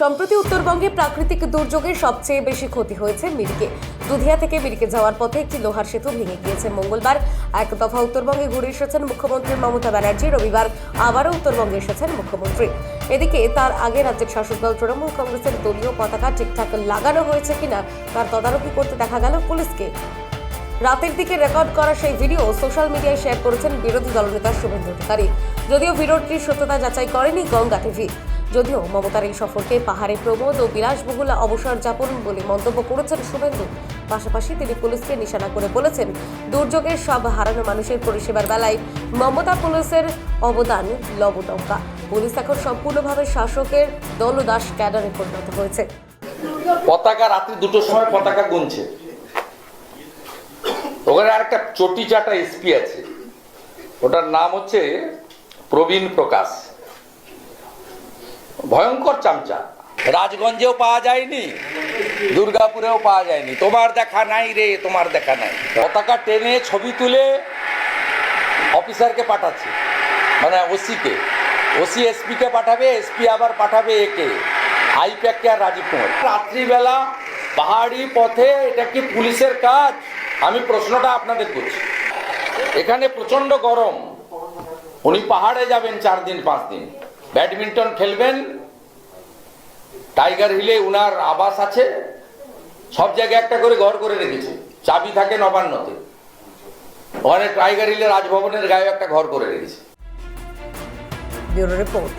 সম্প্রতি উত্তরবঙ্গে প্রাকৃতিক দুর্যোগে সবচেয়ে বেশি ক্ষতি হয়েছে মিরিকে। দুধিয়া থেকে মিরিকে যাওয়ার পথে একটি লোহার সেতু ভেঙে গিয়েছে মঙ্গলবার। এক দফা উত্তরবঙ্গে ঘুরে এসেছেন মুখ্যমন্ত্রী মমতা ব্যানার্জি। রবিবার আবারও উত্তরবঙ্গে এসেছেন মুখ্যমন্ত্রী। এদিকে তার আগে রাজ্যের শাসক দল তৃণমূল কংগ্রেসের দলীয় পতাকা ঠিকঠাক লাগানো হয়েছে কিনা, তার তদারকি করতে দেখা গেল পুলিশকে। রাতের দিকে রেকর্ড করা সেই ভিডিও সোশ্যাল মিডিয়ায় শেয়ার করেছেন বিরোধী দলনেতা শুভেন্দু অধিকারী। যদিও ভিডিওটির সত্যতা যাচাই করেনি গঙ্গা টিভি। যদিও মমতার এই সফরকে পাহাড়ে প্রমোদ ও বিলাসবহুল অবসর যাপন বলে মন্তব্য করেছেন শুভেন্দু। পাশাপাশি তিনি পুলিশকে নিশানা করে বলেছেন, দুর্যোগের সব হারানো মানুষের পরিষেবার বেলায় মমতা পুলিশের অবদান লবডঙ্কা পুলিশ এখন সম্পূর্ণভাবে শাসকের দলদাস ক্যাডারে পরিণত হয়েছে। পতাকা রাত্রি দুটোর সময় পতাকা গুনছে। ওখানে আরেকটা চটি চাটা এসপি আছে। ওটার নাম হচ্ছে প্রবীণ প্রকাশ। ভয়ঙ্কর চামচা। রাজগঞ্জেও পাওয়া যায়নি, দুর্গাপুরেও পাওয়া যায়নি। তোমার দেখা নাই রে, তোমার দেখা নাই। পতাকা টেনে ছবি তুলে অফিসারকে পাঠাচ্ছে মানে ওসিকে। ওসি এসপিকে পাঠাবে, এসপি আবার পাঠাবে একে। আইপ্যাককে আর রাজীব কুমার। রাত্রিবেলা পাহাড়ি পথে, এটা কি পুলিশের কাজ? আমি প্রশ্নটা আপনাদের করছি। এখানে প্রচণ্ড গরম। উনি পাহাড়ে যাবেন চার দিন, পাঁচ দিন। ব্যাডমিন্টন খেলবেন টাইগার হিলে উনার আবাস আছে, সব জায়গায় একটা করে ঘর করে রেখেছে, চাবি থাকে নবান্নতে। ওখানে টাইগার হিলে রাজভবনের গায়ে একটা ঘর করে রেখেছে। রিপোর্ট